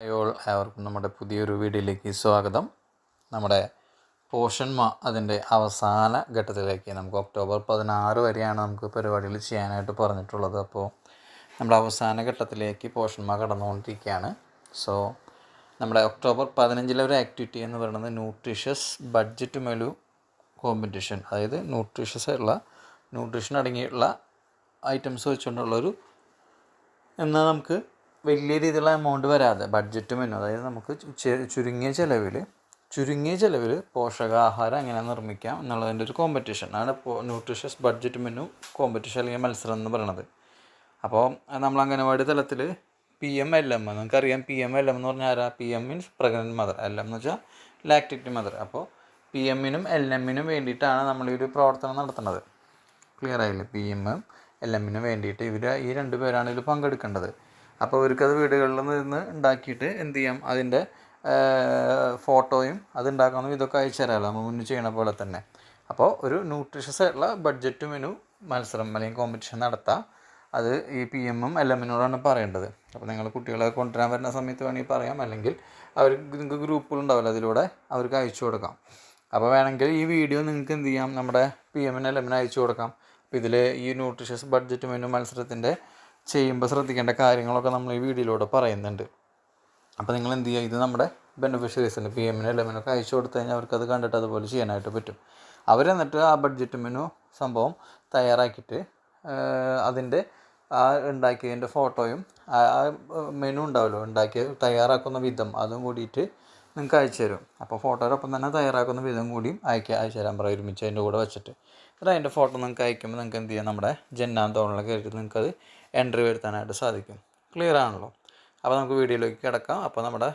അയോൾ അവർക്കും നമ്മുടെ പുതിയൊരു വീഡിയോയിലേക്ക് സ്വാഗതം. നമ്മുടെ പോഷൻ മാ അതിന്റെ അവസാന ഘട്ടത്തിലേക്ക് നമുക്ക് ഒക്ടോബർ പതിനാറ് വരെയാണ് നമുക്ക് പരിപാടികൾ ചെയ്യാനായിട്ട് പറഞ്ഞിട്ടുള്ളത്. അപ്പോൾ നമ്മുടെ അവസാന ഘട്ടത്തിലേക്ക് പോഷൻ മാ കടന്നുകൊണ്ടിരിക്കുകയാണ്. സോ നമ്മുടെ ഒക്ടോബർ പതിനഞ്ചിലെ ഒരു ആക്ടിവിറ്റി എന്ന് പറയുന്നത് ന്യൂട്രീഷ്യസ് ബഡ്ജറ്റ് മെലു കോമ്പറ്റീഷൻ. അതായത് ന്യൂട്രീഷ്യസ് ആയിട്ടുള്ള ന്യൂട്രീഷൻ അടങ്ങിയിട്ടുള്ള ഐറ്റംസ് വെച്ചുകൊണ്ടുള്ളൊരു എന്നാൽ നമുക്ക് വലിയ രീതിയിലുള്ള എമൗണ്ട് വരാതെ ബഡ്ജറ്റ് മെനു അതായത് നമുക്ക് ചുരുങ്ങിയ ചിലവിൽ ചുരുങ്ങിയ ചിലവിൽ പോഷകാഹാരം എങ്ങനെ നിർമ്മിക്കാം എന്നുള്ളതിന്റെ ഒരു കോമ്പറ്റീഷൻ ആണ് ന്യൂട്രീഷ്യസ് ബഡ്ജറ്റ് മെനു കോമ്പറ്റീഷൻ അല്ലെങ്കിൽ മത്സരം എന്ന് പറയുന്നത് അപ്പോൾ നമ്മൾ അംഗനവാടി തലത്തിൽ പി എം എൽ എം നമുക്കറിയാം പി എം എൽ എം എന്ന് പറഞ്ഞാൽ ആരാ? P M means pregnant mother L M എന്ന് വെച്ചാൽ ലാക്റ്റിക് മദർ അപ്പോൾ പി എമ്മിനും എൽ എമ്മിനും വേണ്ടിയിട്ടാണ് നമ്മൾ ഈ ഒരു പ്രവർത്തനം നടത്തുന്നത്. ക്ലിയർ ആയില്ലേ? പി എം എൽ എമ്മിനും വേണ്ടിയിട്ട് ഇവർ ഈ രണ്ട് പേരാണ് ഇതിൽ പങ്കെടുക്കേണ്ടത്. അപ്പോൾ അവർക്കത് വീടുകളിൽ നിന്ന് ഉണ്ടാക്കിയിട്ട് എന്ത് ചെയ്യാം? അതിന്റെ ഫോട്ടോയും അത് ഉണ്ടാക്കാവുന്ന ഇതൊക്കെ അയച്ചു തരാമല്ലോ നമ്മൾ മുന്നേ ചെയ്യണ പോലെ തന്നെ. അപ്പോൾ ഒരു ന്യൂട്രീഷ്യസ് ആയിട്ടുള്ള ബഡ്ജറ്റ് മെനു മത്സരം അല്ലെങ്കിൽ കോമ്പറ്റീഷൻ നടത്താം. അത് ഈ പി എമ്മും എൽ എമ്മിനോടാണ് പറയേണ്ടത്. അപ്പോൾ നിങ്ങൾ കുട്ടികളെ കൊണ്ടുവരാൻ വരുന്ന സമയത്ത് വേണമെങ്കിൽ പറയാം. അല്ലെങ്കിൽ അവർക്ക് നിങ്ങൾക്ക് ഗ്രൂപ്പുകളുണ്ടാവില്ല അതിലൂടെ അവർക്ക് അയച്ചു കൊടുക്കാം. അപ്പോൾ വേണമെങ്കിൽ ഈ വീഡിയോ നിങ്ങൾക്ക് എന്ത് ചെയ്യാം? നമ്മുടെ പി എമ്മിന് എൽ എമ്മിന് അയച്ചു കൊടുക്കാം. അപ്പോൾ ഇതിൽ ഈ ന്യൂട്രീഷ്യസ് ബഡ്ജറ്റ് മെനു മത്സരത്തിന്റെ ചെയ്യുമ്പോൾ ശ്രദ്ധിക്കേണ്ട കാര്യങ്ങളൊക്കെ നമ്മൾ ഈ വീഡിയോയിലൂടെ പറയുന്നുണ്ട്. അപ്പോൾ നിങ്ങൾ എന്ത് ചെയ്യുക? ഇത് നമ്മുടെ ബെനിഫിഷ്യറീസിന് പി എമ്മിനോ ഒക്കെ അയച്ചു കൊടുത്തു കഴിഞ്ഞാൽ അവർക്കത് കണ്ടിട്ട് അതുപോലെ ചെയ്യാനായിട്ട് പറ്റും. അവരെന്നിട്ട് ആ ബഡ്ജറ്റ് മെനു സംഭവം തയ്യാറാക്കിയിട്ട് അതിന്റെ ആ ഉണ്ടാക്കിയതിന്റെ ഫോട്ടോയും ആ മെനു ഉണ്ടാവുമല്ലോ ഉണ്ടാക്കിയ തയ്യാറാക്കുന്ന വിധം അതും കൂടിയിട്ട് നിങ്ങൾക്ക് അയച്ചു തരും. അപ്പോൾ ഫോട്ടോയോടൊപ്പം തന്നെ തയ്യാറാക്കുന്ന വിധം കൂടിയും അയക്കുക അയച്ചു തരാൻ പറയും ഒരുമിച്ച് അതിന്റെ കൂടെ വെച്ചിട്ട്. അതിന്റെ ഫോട്ടോ നിങ്ങൾക്ക് അയക്കുമ്പോൾ നിങ്ങൾക്ക് എന്ത് ചെയ്യാം? നമ്മുടെ ജന്നാന്തോളിലൊക്കെ കയറിയിട്ട് നിങ്ങൾക്കത് എൻട്രി വരുത്താനായിട്ട് സാധിക്കും. ക്ലിയർ ആണല്ലോ. അപ്പോൾ നമുക്ക് വീഡിയോയിലേക്ക് കിടക്കാം. അപ്പോൾ നമ്മുടെ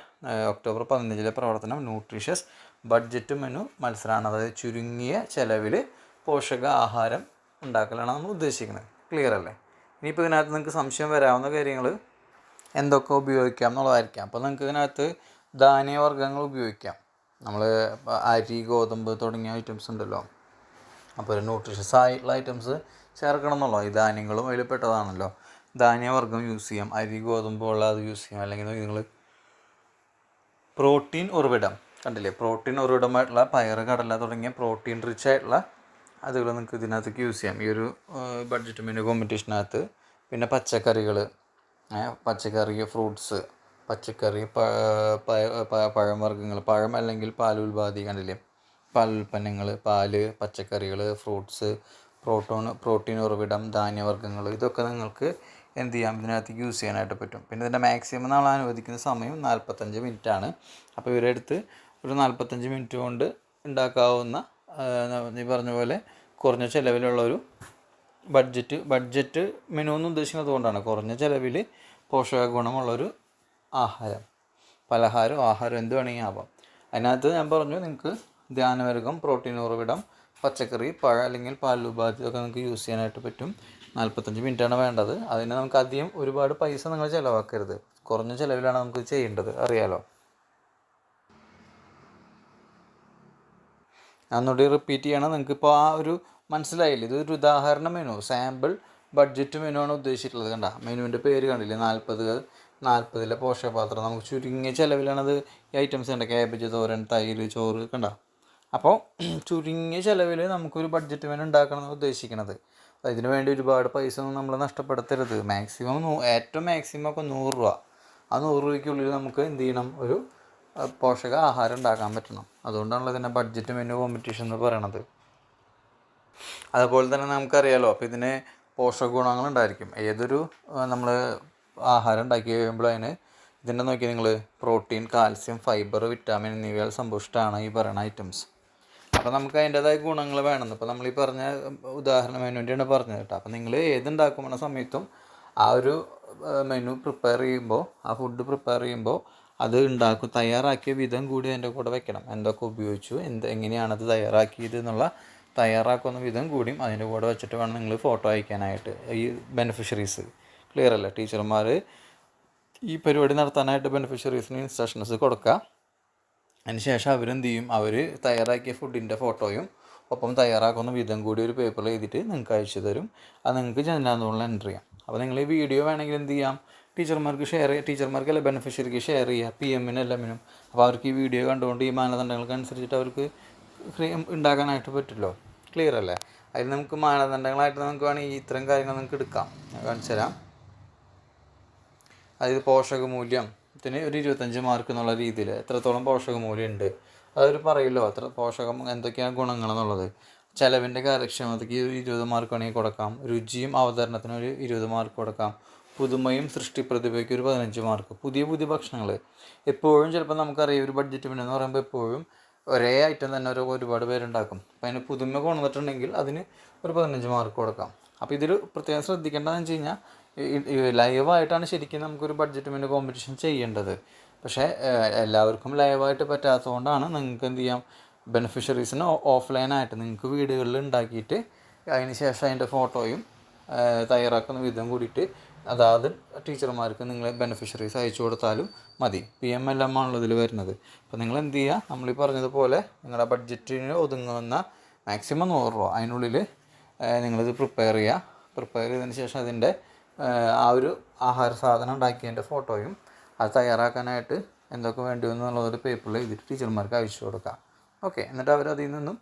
ഒക്ടോബർ പതിനഞ്ചിലെ പ്രവർത്തനം ന്യൂട്രീഷ്യസ് ബഡ്ജറ്റ് മെനു മത്സരമാണ് അതായത് ചുരുങ്ങിയ ചിലവിൽ പോഷക ആഹാരം ഉണ്ടാക്കലാണ് നമ്മൾ ഉദ്ദേശിക്കുന്നത്. ക്ലിയർ അല്ലേ? ഇനിയിപ്പോൾ ഇതിനകത്ത് നിങ്ങൾക്ക് സംശയം വരാവുന്ന കാര്യങ്ങൾ എന്തൊക്കെ ഉപയോഗിക്കാം എന്നുള്ളതായിരിക്കാം. അപ്പോൾ നിങ്ങൾക്ക് ഇതിനകത്ത് ധാന്യവർഗങ്ങൾ ഉപയോഗിക്കാം. നമ്മൾ അരി ഗോതമ്പ് തുടങ്ങിയ ഐറ്റംസ് ഉണ്ടല്ലോ. അപ്പോൾ ഒരു ന്യൂട്രീഷ്യസ് ആയിട്ടുള്ള ഐറ്റംസ് ചേർക്കണം എന്നുള്ളൂ ഈ ധാന്യങ്ങളും അതിൽ പെട്ടതാണല്ലോ. ധാന്യവർഗം യൂസ് ചെയ്യാം. അരി ഗോതമ്പ് ഉള്ള അത് യൂസ് ചെയ്യാം. അല്ലെങ്കിൽ നിങ്ങൾ പ്രോട്ടീൻ ഉറവിടം കണ്ടില്ലേ? പ്രോട്ടീൻ ഉറവിടമായിട്ടുള്ള പയർ കടല തുടങ്ങിയ പ്രോട്ടീൻ റിച്ച് ആയിട്ടുള്ള അതുകൾ നിങ്ങൾക്ക് ഇതിനകത്തേക്ക് യൂസ് ചെയ്യാം. ഈ ഒരു ബഡ്ജറ്റ് മെനു കോമ്പറ്റീഷനകത്ത് പിന്നെ പച്ചക്കറികൾ പച്ചക്കറി ഫ്രൂട്ട്സ് പച്ചക്കറി പഴവർഗങ്ങൾ പഴം അല്ലെങ്കിൽ പാൽ ഉൽപാദി കണ്ടില്ലേ? പാൽ ഉൽപ്പന്നങ്ങൾ പാൽ പച്ചക്കറികൾ ഫ്രൂട്ട്സ് പ്രോട്ടോൺ പ്രോട്ടീൻ ഉറവിടം ധാന്യവർഗങ്ങൾ ഇതൊക്കെ നിങ്ങൾക്ക് എന്ത് ചെയ്യാം? ഇതിനകത്ത് യൂസ് ചെയ്യാനായിട്ട് പറ്റും. പിന്നെ ഇതിന്റെ മാക്സിമം നമ്മൾ അനുവദിക്കുന്ന സമയം നാൽപ്പത്തഞ്ച് മിനിറ്റ് ആണ്. അപ്പോൾ ഇവരുടെ അടുത്ത് ഒരു നാൽപ്പത്തഞ്ച് മിനിറ്റ് കൊണ്ട് ഉണ്ടാക്കാവുന്ന നീ പറഞ്ഞ പോലെ കുറഞ്ഞ ചിലവിലുള്ള ഒരു ബഡ്ജറ്റ് ബഡ്ജറ്റ് മെനു എന്ന് ഉദ്ദേശിക്കുന്നത് കൊണ്ടാണ്. കുറഞ്ഞ ചിലവിൽ പോഷക ഗുണമുള്ളൊരു ആഹാരം. പലഹാരം ആഹാരം എന്ത് വേണമെങ്കിൽ ആവാം. അതിനകത്ത് ഞാൻ പറഞ്ഞു നിങ്ങൾക്ക് ധ്യാനവർഗം പ്രോട്ടീൻ ഉറവിടം പച്ചക്കറി പഴ അല്ലെങ്കിൽ പാലുപാതി ഒക്കെ നിങ്ങൾക്ക് യൂസ് ചെയ്യാനായിട്ട് പറ്റും. നാൽപ്പത്തഞ്ച് മിനിറ്റാണ് വേണ്ടത്. അതിന് നമുക്ക് അധികം ഒരുപാട് പൈസ നിങ്ങൾ ചിലവാക്കരുത്. കുറഞ്ഞ ചിലവിലാണ് നമുക്ക് ചെയ്യേണ്ടത്. അറിയാലോ? ഒന്നുകൂടി റിപ്പീറ്റ് ചെയ്യണം. നിങ്ങൾക്ക് ഇപ്പോൾ ആ ഒരു മനസ്സിലായില്ലേ? ഇതൊരു ഉദാഹരണ മെനു സാമ്പിൾ ബഡ്ജറ്റ് മെനു ആണ് ഉദ്ദേശിച്ചിട്ടുള്ളത്. കണ്ട? മെനുവിന്റെ പേര് കണ്ടില്ലേ? നാൽപ്പത് നാൽപ്പതിലെ പോഷകപാത്രം. നമുക്ക് ചുരുങ്ങിയ ചിലവിലാണത് ഈ ഐറ്റംസ് ഉണ്ട് ക്യാബേജ് തോരൻ തൈര് ചോറ്. കണ്ട? അപ്പോൾ ചുരുങ്ങിയ ചിലവിൽ നമുക്കൊരു ബഡ്ജറ്റ് മെനു ഉണ്ടാക്കണം എന്ന് ഉദ്ദേശിക്കണത്. അപ്പോൾ ഇതിനു വേണ്ടി ഒരുപാട് പൈസ ഒന്നും നമ്മൾ നഷ്ടപ്പെടുത്തരുത് മാക്സിമം ഏറ്റവും മാക്സിമം ഒക്കെ നൂറ് രൂപ. ആ നൂറ് രൂപയ്ക്കുള്ളിൽ നമുക്ക് എന്ത് ചെയ്യണം? ഒരു പോഷക ആഹാരം ഉണ്ടാക്കാൻ പറ്റണം. അതുകൊണ്ടാണല്ലോ ഇതിനെ ബഡ്ജറ്റ് മെനു കോമ്പറ്റീഷൻ എന്ന് പറയണത്. അതുപോലെ തന്നെ നമുക്കറിയാലോ അപ്പോൾ ഇതിന് പോഷക ഗുണങ്ങളുണ്ടായിരിക്കും ഏതൊരു നമ്മൾ ആഹാരം ഉണ്ടാക്കി കഴിയുമ്പോൾ അതിന് ഇതിന്റെ നോക്കി നിങ്ങൾ പ്രോട്ടീൻ കാൽസ്യം ഫൈബർ വിറ്റാമിൻ എന്നിവയാൽ സമ്പുഷ്ടമാണ് ഈ പറയുന്ന ഐറ്റംസ് അപ്പോൾ നമുക്ക് അതിന്റെതായ ഗുണങ്ങൾ വേണമെന്ന്. ഇപ്പോൾ നമ്മൾ ഈ പറഞ്ഞ ഉദാഹരണം മെനുവിന്റെയാണ് പറഞ്ഞത് കേട്ടോ. അപ്പോൾ നിങ്ങൾ ഏതുണ്ടാക്കുന്ന സമയത്തും ആ ഒരു മെനു പ്രിപ്പയർ ചെയ്യുമ്പോൾ ആ ഫുഡ് പ്രിപ്പയർ ചെയ്യുമ്പോൾ അത് ഉണ്ടാക്കും തയ്യാറാക്കിയ വിധം കൂടി അതിന്റെ കൂടെ വെക്കണം. എന്തൊക്കെ ഉപയോഗിച്ചു എന്ത് എങ്ങനെയാണ് അത് തയ്യാറാക്കിയത് എന്നുള്ള തയ്യാറാക്കുന്ന വിധം കൂടിയും അതിന്റെ കൂടെ വെച്ചിട്ട് വേണം നിങ്ങൾ ഫോട്ടോ അയക്കാനായിട്ട്. ഈ ബെനിഫിഷ്യറീസ് ക്ലിയർ അല്ലേ? ടീച്ചർമാർ ഈ പരിപാടി നടത്താനായിട്ട് ബെനിഫിഷ്യറീസിന് ഇൻസ്ട്രക്ഷൻസ് കൊടുക്കുക അതിനുശേഷം അവരെന്ത് ചെയ്യും അവർ തയ്യാറാക്കിയ ഫുഡിന്റെ ഫോട്ടോയും ഒപ്പം തയ്യാറാക്കുന്ന വിധം കൂടി ഒരു പേപ്പറിൽ എഴുതിയിട്ട് നിങ്ങൾക്ക് അയച്ചു തരും. അത് നിങ്ങൾക്ക് ജനലാന്തോളം എന്റർ ചെയ്യാം. അപ്പോൾ നിങ്ങൾ ഈ വീഡിയോ വേണമെങ്കിൽ എന്ത് ചെയ്യാം? ടീച്ചർമാർക്ക് ഷെയർ ടീച്ചർമാർക്കല്ല ബെനിഫിഷ്യറിക്ക് ഷെയർ ചെയ്യുക? പി എമ്മിനും എല്ലാമിനും അപ്പോൾ അവർക്ക് ഈ വീഡിയോ കണ്ടുകൊണ്ട് ഈ മാനദണ്ഡങ്ങൾക്ക് അനുസരിച്ചിട്ട് അവർക്ക് ഉണ്ടാക്കാനായിട്ട് പറ്റുമല്ലോ ക്ലിയർ അല്ലേ? അതിൽ നമുക്ക് മാനദണ്ഡങ്ങളായിട്ട് നമുക്ക് വേണമെങ്കിൽ ഇത്തരം കാര്യങ്ങൾ നമുക്ക് എടുക്കാം. കാണിച്ചു തരാം അതായത് പോഷകമൂല്യം ത്തിന് ഒരു ഇരുപത്തഞ്ച് മാർക്ക് എന്നുള്ള രീതിയിൽ എത്രത്തോളം പോഷകമൂല്യം ഉണ്ട്. അതൊരു പറയല്ലോ അത്ര പോഷകം എന്തൊക്കെയാണ് ഗുണങ്ങളെന്നുള്ളത്. ചിലവിന്റെ കാര്യക്ഷമതയ്ക്ക് ഒരു ഇരുപത് മാർക്ക് വേണമെങ്കിൽ കൊടുക്കാം. രുചിയും അവതരണത്തിനും ഒരു ഇരുപത് മാർക്ക് കൊടുക്കാം. പുതുമയും സൃഷ്ടി പ്രതിഭയ്ക്ക് ഒരു പതിനഞ്ച് മാർക്ക് പുതിയ പുതിയ ഭക്ഷണങ്ങൾ. എപ്പോഴും ചിലപ്പോൾ നമുക്കറിയാം ഒരു ബഡ്ജറ്റ് എന്ന് പറയുമ്പോൾ എപ്പോഴും ഒരേ ഐറ്റം തന്നെ ഒരു ഒരുപാട് പേരുണ്ടാക്കും. അപ്പോൾ അതിന് പുതുമ കൊണ്ടുവന്നിട്ടുണ്ടെങ്കിൽ അതിന് ഒരു പതിനഞ്ച് മാർക്ക് കൊടുക്കാം. അപ്പോൾ ഇതിൽ പ്രത്യേകം ശ്രദ്ധിക്കേണ്ടതെന്ന് വെച്ച് കഴിഞ്ഞാൽ ലൈവായിട്ടാണ് ശരിക്കും നമുക്കൊരു ബഡ്ജറ്റ് മെനു കോമ്പറ്റീഷൻ ചെയ്യേണ്ടത്. പക്ഷേ എല്ലാവർക്കും ലൈവായിട്ട് പറ്റാത്തതുകൊണ്ടാണ് നിങ്ങൾക്ക് എന്ത് ചെയ്യാം? ബെനിഫിഷ്യറീസിന് ഓഫ്ലൈനായിട്ട് നിങ്ങൾക്ക് വീടുകളിൽ ഉണ്ടാക്കിയിട്ട് അതിന് ശേഷം അതിന്റെ ഫോട്ടോയും തയ്യാറാക്കുന്ന വിധം കൂടിയിട്ട് അതാത് ടീച്ചർമാർക്ക് നിങ്ങൾ ബെനിഫിഷ്യറീസ് അയച്ചു കൊടുത്താലും മതി. പി എം എൽ എം ആണല്ലോ ഇതിൽ വരുന്നത്. അപ്പോൾ നിങ്ങൾ എന്ത് ചെയ്യുക? നമ്മൾ ഈ പറഞ്ഞതുപോലെ നിങ്ങളുടെ ബഡ്ജറ്റിന് ഒതുങ്ങുന്ന മാക്സിമം നൂറ് രൂപ. അതിനുള്ളിൽ നിങ്ങളിത് പ്രിപ്പയർ ചെയ്യുക. പ്രിപ്പയർ ചെയ്തതിന് ശേഷം അതിന്റെ ആ ഒരു ആഹാര സാധനം ഉണ്ടാക്കിയതിന്റെ ഫോട്ടോയും അത് തയ്യാറാക്കാനായിട്ട് എന്തൊക്കെ വേണ്ടി വന്നു എന്നുള്ളതൊരു പേപ്പറിൽ എഴുതിയിട്ട് ടീച്ചർമാർക്ക് അയച്ചു കൊടുക്കുക ഓക്കെ എന്നിട്ട് അവർ അതിൽ നിന്നും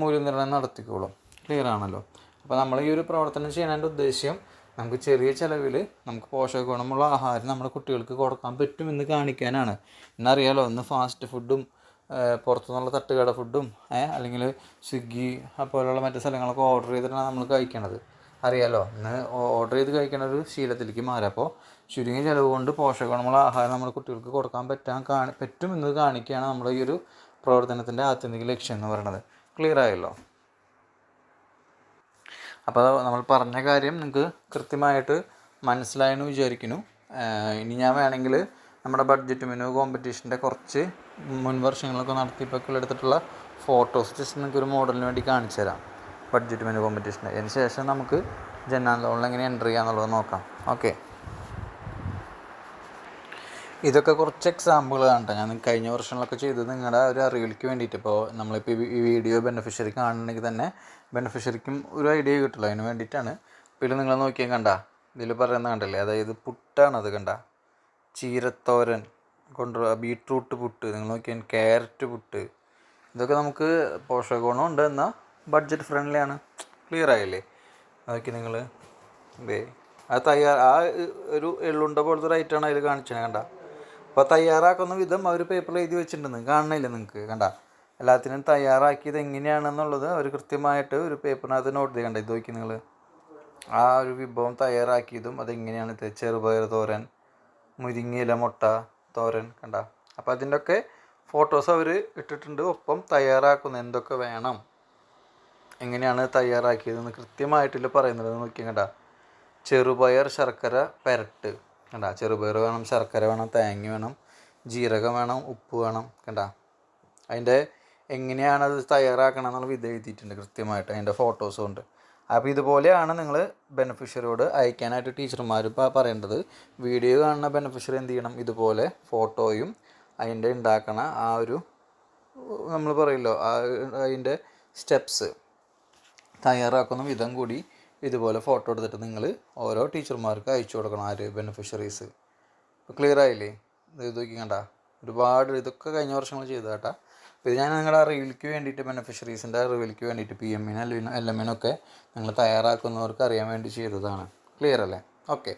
മൂല്യനിർണയം നടത്തിക്കോളും. ക്ലിയർ ആണല്ലോ? അപ്പോൾ നമ്മൾ ഈ ഒരു പ്രവർത്തനം ചെയ്യാനതിന്റെ ഉദ്ദേശ്യം നമുക്ക് ചെറിയ ചിലവിൽ നമുക്ക് പോഷക ഗുണമുള്ള ആഹാരം നമ്മുടെ കുട്ടികൾക്ക് കൊടുക്കാൻ പറ്റുമെന്ന് കാണിക്കാനാണ്. എന്നറിയാലോ ഒന്ന് ഫാസ്റ്റ് ഫുഡും പുറത്തു പുറത്തുനിന്നുള്ള തട്ടുകട ഫുഡും അല്ലെങ്കിൽ സ്വിഗ്ഗി അതുപോലെയുള്ള മറ്റു സ്ഥലങ്ങളൊക്കെ ഓർഡർ ചെയ്തിട്ടാണ് നമ്മൾ കഴിക്കണത്. അറിയാലോ. ഇന്ന് ഓർഡർ ചെയ്ത് കഴിക്കുന്ന ഒരു ശീലത്തിലേക്ക് മാറുക അപ്പോൾ ചുരുങ്ങിയ ചിലവ് കൊണ്ട് പോഷകഗുണമുള്ള ആഹാരം നമ്മൾ കുട്ടികൾക്ക് കൊടുക്കാൻ പറ്റാൻ കാണി പറ്റുമെന്ന് കാണിക്കുകയാണ് നമ്മുടെ ഈ ഒരു പ്രവർത്തനത്തിന്റെ ആത്യന്തിക ലക്ഷ്യം എന്ന് പറയുന്നത് ക്ലിയർ ആയല്ലോ? അപ്പോൾ നമ്മൾ പറഞ്ഞ കാര്യം നിങ്ങൾക്ക് കൃത്യമായിട്ട് മനസ്സിലായെന്ന് വിചാരിക്കുന്നു. ഇനി ഞാൻ വേണമെങ്കിൽ നമ്മുടെ ബഡ്ജറ്റ് മെനു കോമ്പറ്റീഷന്റെ കുറച്ച് മുൻ വർഷങ്ങളൊക്കെ നടത്തിയപ്പോൾ എടുത്തിട്ടുള്ള ഫോട്ടോസ് ജസ്റ്റ് നിങ്ങൾക്ക് ഒരു മോഡലിന് വേണ്ടി കാണിച്ചു തരാം ബഡ്ജറ്റ് മെനു കോമ്പറ്റീഷന്റെ അതിന് ശേഷം നമുക്ക് ജനാന്തോളിൽ എങ്ങനെ എന്റർ ചെയ്യാന്നുള്ളത് നോക്കാം. ഓക്കെ ഇതൊക്കെ കുറച്ച് എക്സാമ്പിളാണ് കേട്ടോ. ഞാൻ കഴിഞ്ഞ വർഷങ്ങളൊക്കെ ചെയ്തത് നിങ്ങളുടെ ഒരു അറിവിലേക്ക് വേണ്ടിയിട്ട്. ഇപ്പോൾ നമ്മളിപ്പോൾ ഈ വീഡിയോ ബെനിഫിഷ്യറി കാണണമെങ്കിൽ തന്നെ ബെനിഫിഷ്യറിക്കും ഒരു ഐഡിയ കിട്ടുള്ളൂ. അതിന് വേണ്ടിയിട്ടാണ്. ഇതിൽ നിങ്ങൾ നോക്കിയാൽ കണ്ട? ഇതിൽ പറയുന്ന കണ്ടല്ലേ? അതായത് പുട്ടാണ് അത് കണ്ട? ചീരത്തോരൻ കൊണ്ടുള്ള ബീട്രൂട്ട് പുട്ട്. നിങ്ങൾ നോക്കിയാൽ ക്യാരറ്റ് പുട്ട്. ഇതൊക്കെ നമുക്ക് പോഷക ഗുണമുണ്ട് എന്നാൽ ബഡ്ജറ്റ് ഫ്രണ്ട്ലി ആണ്. ക്ലിയർ ആയില്ലേ? അതൊക്കെ നിങ്ങൾ ഇതേ അത് തയ്യാർ ആ ഒരു എള്ളുണ്ട പോലത്തെ ഒരു ഐറ്റമാണ് അതിൽ കാണിച്ചത് കണ്ട? അപ്പോൾ തയ്യാറാക്കുന്ന വിധം അവർ പേപ്പറിൽ എഴുതി വെച്ചിട്ടുണ്ടെന്ന്. കാണണില്ല നിങ്ങൾക്ക് കണ്ട? എല്ലാത്തിനും തയ്യാറാക്കിയത് എങ്ങനെയാണെന്നുള്ളത് അവർ കൃത്യമായിട്ട് ഒരു പേപ്പറിനകത്ത് നോട്ട് ചെയ്യണ്ട? ഇത് നോക്കി നിങ്ങൾ ആ ഒരു വിഭവം തയ്യാറാക്കിയതും അതെങ്ങനെയാണ് ചെറുപയർ തോരൻ മുരിങ്ങയില മുട്ട തോരൻ കണ്ട? അപ്പോൾ അതിന്റെയൊക്കെ ഫോട്ടോസ് അവർ ഇട്ടിട്ടുണ്ട്. ഒപ്പം തയ്യാറാക്കുന്ന എന്തൊക്കെ വേണം? എങ്ങനെയാണ് തയ്യാറാക്കിയതെന്ന് കൃത്യമായിട്ടില്ല പറയുന്നത്. നോക്കിയാൽ കണ്ട. ചെറുപയർ ശർക്കര പെരട്ട്. കണ്ട. ചെറുപയർ വേണം ശർക്കര വേണം തേങ്ങ വേണം ജീരകം വേണം ഉപ്പ് വേണം. കണ്ട. അതിന്റെ എങ്ങനെയാണ് അത് തയ്യാറാക്കണം എന്നുള്ള വിധ എഴുതിയിട്ടുണ്ട് കൃത്യമായിട്ട്. അതിന്റെ ഫോട്ടോസും ഉണ്ട്. അപ്പോൾ ഇതുപോലെയാണ് നിങ്ങൾ ബെനിഫിഷ്യറിയോട് അയക്കാനായിട്ട് ടീച്ചർമാർ ഇപ്പോൾ പറയേണ്ടത്. വീഡിയോ കാണുന്ന ബെനിഫിഷ്യറി എന്ത് ചെയ്യണം? ഇതുപോലെ ഫോട്ടോയും അതിന്റെ ഉണ്ടാക്കണ ആ ഒരു നമ്മൾ പറയല്ലോ അതിന്റെ സ്റ്റെപ്സ് തയ്യാറാക്കുന്ന വിധം കൂടി ഇതുപോലെ ഫോട്ടോ എടുത്തിട്ട് നിങ്ങൾ ഓരോ ടീച്ചർമാർക്ക് അയച്ചു കൊടുക്കണം ആര് ബെനിഫിഷ്യറീസ് ഇപ്പോൾ ക്ലിയർ ആയില്ലേ? ഇത് നോക്കി കണ്ട? ഒരുപാട് ഇതൊക്കെ കഴിഞ്ഞ വർഷങ്ങൾ ചെയ്ത കേട്ടാ അപ്പോൾ ഇത് ഞാൻ നിങ്ങളുടെ അറിവിലേക്ക് വേണ്ടിയിട്ട് ബെനിഫിഷ്യറീസിന്റെ അറിവിലേക്ക് വേണ്ടിയിട്ട് പി എമ്മിന് എൽ എൽ എമ്മിനൊക്കെ നിങ്ങൾ തയ്യാറാക്കുന്നവർക്ക് അറിയാൻ വേണ്ടി ചെയ്തതാണ്. ക്ലിയർ അല്ലേ? ഓക്കെ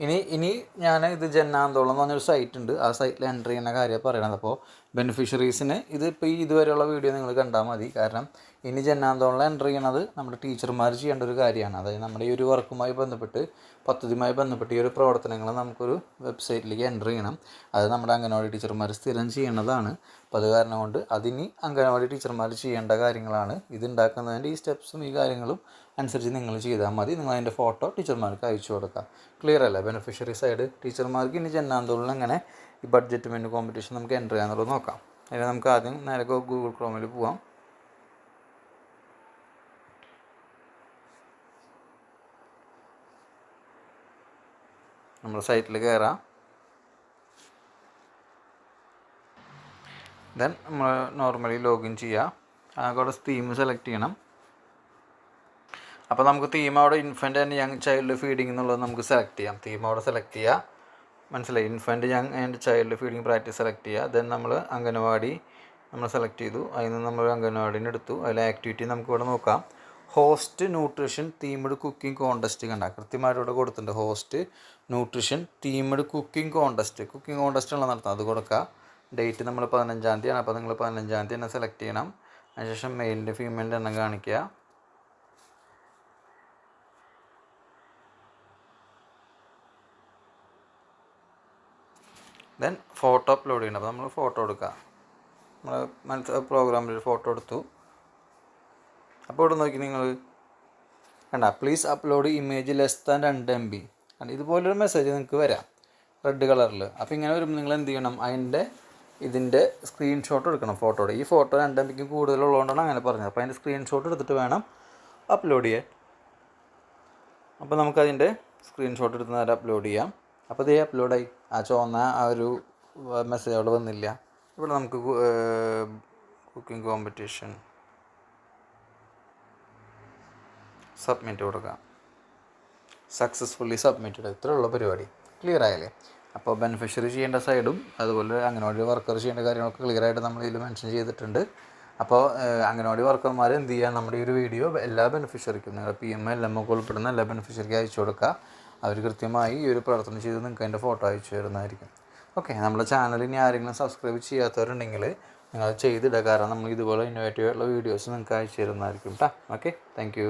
ഇനി ഇനി ഞാൻ ഇത് ജന്നാന്തോളം എന്ന് പറഞ്ഞൊരു സൈറ്റ് ഉണ്ട്. ആ സൈറ്റിൽ എന്റർ ചെയ്യുന്ന കാര്യം പറയണത്. അപ്പോൾ ബെനിഫിഷ്യറീസിന് ഇത് ഇപ്പോൾ ഈ ഇതുവരെയുള്ള വീഡിയോ നിങ്ങൾ കണ്ടാൽ മതി. കാരണം ഇനി ജന്നാന്തോളം എന്റർ ചെയ്യണത് നമ്മുടെ ടീച്ചർമാർ ചെയ്യേണ്ട ഒരു കാര്യമാണ്. അതായത് നമ്മുടെ ഈ ഒരു വർക്കുമായി ബന്ധപ്പെട്ട് പദ്ധതിയുമായി ബന്ധപ്പെട്ട് ഈ ഒരു പ്രവർത്തനങ്ങൾ നമുക്കൊരു വെബ്സൈറ്റിലേക്ക് എന്റർ ചെയ്യണം. അത് നമ്മുടെ അംഗനവാടി ടീച്ചർമാർ സ്ഥിരം ചെയ്യണതാണ് അപ്പോൾ അത് കാരണം കൊണ്ട് അതിനി അംഗനവാടി ടീച്ചർമാർ ചെയ്യേണ്ട കാര്യങ്ങളാണ്. ഇത് ഉണ്ടാക്കുന്നതിന്റെ ഈ സ്റ്റെപ്സും ഈ കാര്യങ്ങളും അനുസരിച്ച് നിങ്ങൾ ചെയ്താൽ മതി. നിങ്ങൾ അതിന്റെ ഫോട്ടോ ടീച്ചർമാർക്ക് അയച്ചു കൊടുക്കുക. ക്ലിയർ അല്ലേ? ബെനിഫിഷ്യറി സൈഡ് ടീച്ചർമാർക്ക് ഇനി ജന്നാന്തോളിൽ അങ്ങനെ ഈ ബഡ്ജറ്റ് മെനു കോമ്പറ്റീഷൻ നമുക്ക് എന്റർ ചെയ്യാന്നുള്ളത് നോക്കാം. അതിന് നമുക്ക് ആദ്യം നേരെ ഗൂഗിൾ ക്രോമിൽ പോവാം. നമ്മൾ സൈറ്റിൽ കയറാം. ദെൻ നമ്മൾ നോർമലി ലോഗിൻ ചെയ്യുക ആകെ തീം സെലക്ട് ചെയ്യണം. അപ്പോൾ നമുക്ക് തീം അവിടെ infant and young child feeding എന്നുള്ളത് നമുക്ക് സെലക്ട് ചെയ്യാം. തീം അവിടെ സെലക്ട് ചെയ്യുക മനസ്സിലായി? Infant young and child feeding practice select ചെയ്യുക ദെൻ നമ്മൾ അംഗനവാടി നമ്മൾ സെലക്ട് ചെയ്തു. അതിൽ നിന്ന് നമ്മൾ അംഗനവാടീനെ എടുത്തു. അതിലെ ആക്ടിവിറ്റി നമുക്ക് ഇവിടെ നോക്കാം. Host nutrition themed cooking contest കണ്ട കൃത്യമായിട്ട് ഇവിടെ കൊടുത്തിട്ടുണ്ട്. Host nutrition themed cooking contest. Cooking contest ഉള്ള നടത്താം അത് കൊടുക്കുക ഡേറ്റ് നമ്മൾ പതിനഞ്ചാം തീയതിയാണ് അപ്പോൾ നിങ്ങൾ പതിനഞ്ചാം തീയതി തന്നെ സെലക്ട് ചെയ്യണം. അതിനുശേഷം മെയിലിന്റെ ഫീമെയിലിന്റെ എണ്ണം കാണിക്കുക. ദെൻ ഫോട്ടോ അപ്ലോഡ് ചെയ്യണം അപ്പോൾ നമ്മൾ ഫോട്ടോ എടുക്കുക നമ്മൾ മനസ്സിൽ പ്രോഗ്രാമിൽ ഫോട്ടോ എടുത്തു. അപ്പോൾ ഇവിടെ നോക്കി നിങ്ങൾ കണ്ട please upload image less than രണ്ട് എം ബി ഇതുപോലൊരു മെസ്സേജ് നിങ്ങൾക്ക് വരാം. റെഡ് കളറിൽ അപ്പോൾ ഇങ്ങനെ വരുമ്പോൾ നിങ്ങൾ എന്ത് ചെയ്യണം? അതിന്റെ ഇതിന്റെ സ്ക്രീൻഷോട്ട് എടുക്കണം ഫോട്ടോയുടെ ഈ ഫോട്ടോ രണ്ട് എം ബിക്ക് കൂടുതലുള്ളതുകൊണ്ടാണ് അങ്ങനെ പറഞ്ഞത്. അപ്പോൾ അതിന്റെ സ്ക്രീൻഷോട്ട് എടുത്തിട്ട് വേണം അപ്ലോഡ് ചെയ്യാൻ. അപ്പോൾ നമുക്കതിന്റെ സ്ക്രീൻഷോട്ട് എടുത്ത് നേരെ അപ്ലോഡ് ചെയ്യാം. അപ്പോൾ ഇതേ അപ്ലോഡായി ആ ചുവന്ന ആ ഒരു മെസ്സേജ് അവിടെ വന്നില്ല. ഇവിടെ നമുക്ക് കുക്കിംഗ് കോമ്പറ്റീഷൻ സബ്മിറ്റ് കൊടുക്കുക സക്സസ്ഫുള്ളി സബ്മിറ്റഡ് ഇത്രയുള്ള പരിപാടി. ക്ലിയർ ആയല്ലേ? അപ്പോൾ ബെനിഫിഷ്യറി ചെയ്യേണ്ട സൈഡും അതുപോലെ അംഗനവാടി വർക്കർ ചെയ്യേണ്ട കാര്യങ്ങളൊക്കെ ക്ലിയർ ആയിട്ട് നമ്മൾ ഇതിൽ മെൻഷൻ ചെയ്തിട്ടുണ്ട്. അപ്പോൾ അംഗനവാടി വർക്കർമാർ എന്ത് ചെയ്യുക നമ്മുടെ ഈ ഒരു വീഡിയോ എല്ലാ ബെനിഫിഷ്യറിക്കും നിങ്ങൾ പി എം എൽ എം ഒക്കെ ഉൾപ്പെടുന്ന എല്ലാ ബെനിഫിഷ്യറിക്കും അയച്ചു കൊടുക്കുക. അവർ കൃത്യമായി ഈ ഒരു പ്രവർത്തനം ചെയ്ത് നിങ്ങൾക്ക് അതിന്റെ ഫോട്ടോ അയച്ചു തരുന്നതായിരിക്കും. ഓക്കെ നമ്മുടെ ചാനൽ ഇനി ആരെങ്കിലും സബ്സ്ക്രൈബ് ചെയ്യാത്തവരുണ്ടെങ്കിൽ നിങ്ങൾ ചെയ്തിടുക. കാരണം നമ്മൾ ഇതുപോലെ ഇന്നോവേറ്റീവ് ആയിട്ടുള്ള വീഡിയോസ് നിങ്ങൾക്ക് അയച്ചു തരുന്നതായിരിക്കും കേട്ടോ ഓക്കെ താങ്ക്